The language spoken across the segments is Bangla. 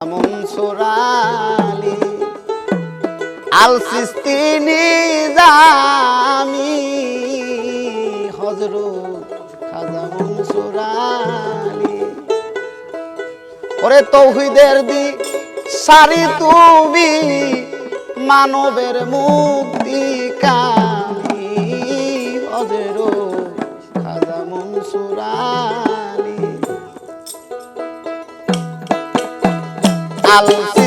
মনসুরালি আল সিস্তিনি জামি হজরত খাজা ওরে তৌহিদের দি, সারি তুমি মানবের মুক্তি কামি হজরত খাজা মনসুরালি আল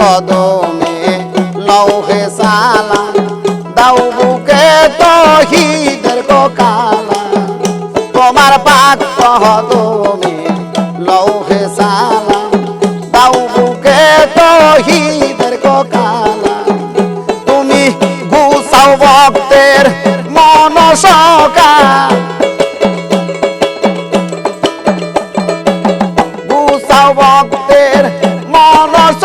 কদমে লৌহে সালা, দাও বুকে তহিদের কালা তোমার পাক কদমে লৌহে সালা, দাও বুকে তহিদের কালা তুমি গুসাও ভক্তের মনসকা গুসাও ভক্তের মনস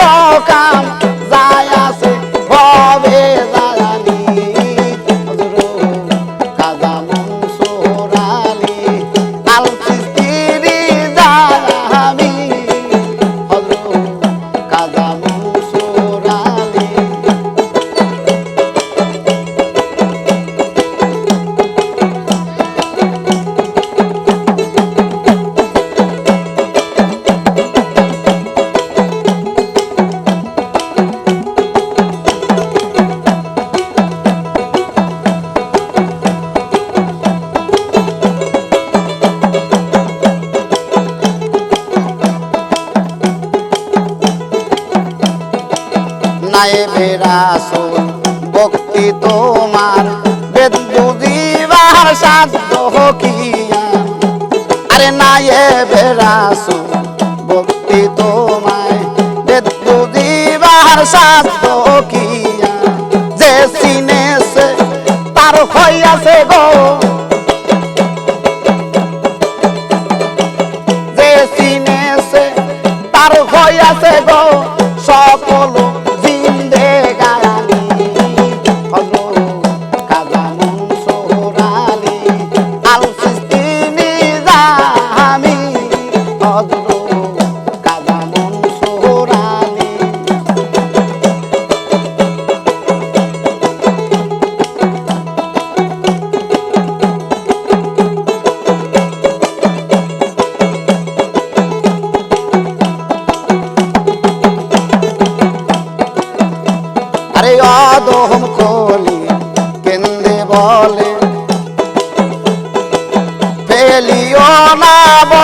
নায়েবে রাসূল ভক্তি তোমার বেদ দিবার সাধ্য কিয়া আরে নায়েবে রাসূল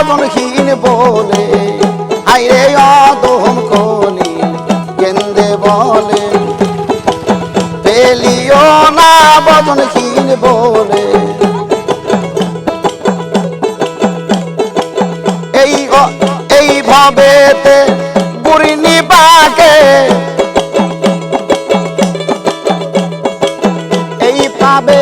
বদনহীন বলে, আইরে অদহম কলি কেন্দে বলে। ফেলিও না বদনহীন বলে। এই এই ভাবেতে বুড়িনি পাকে এই পাবে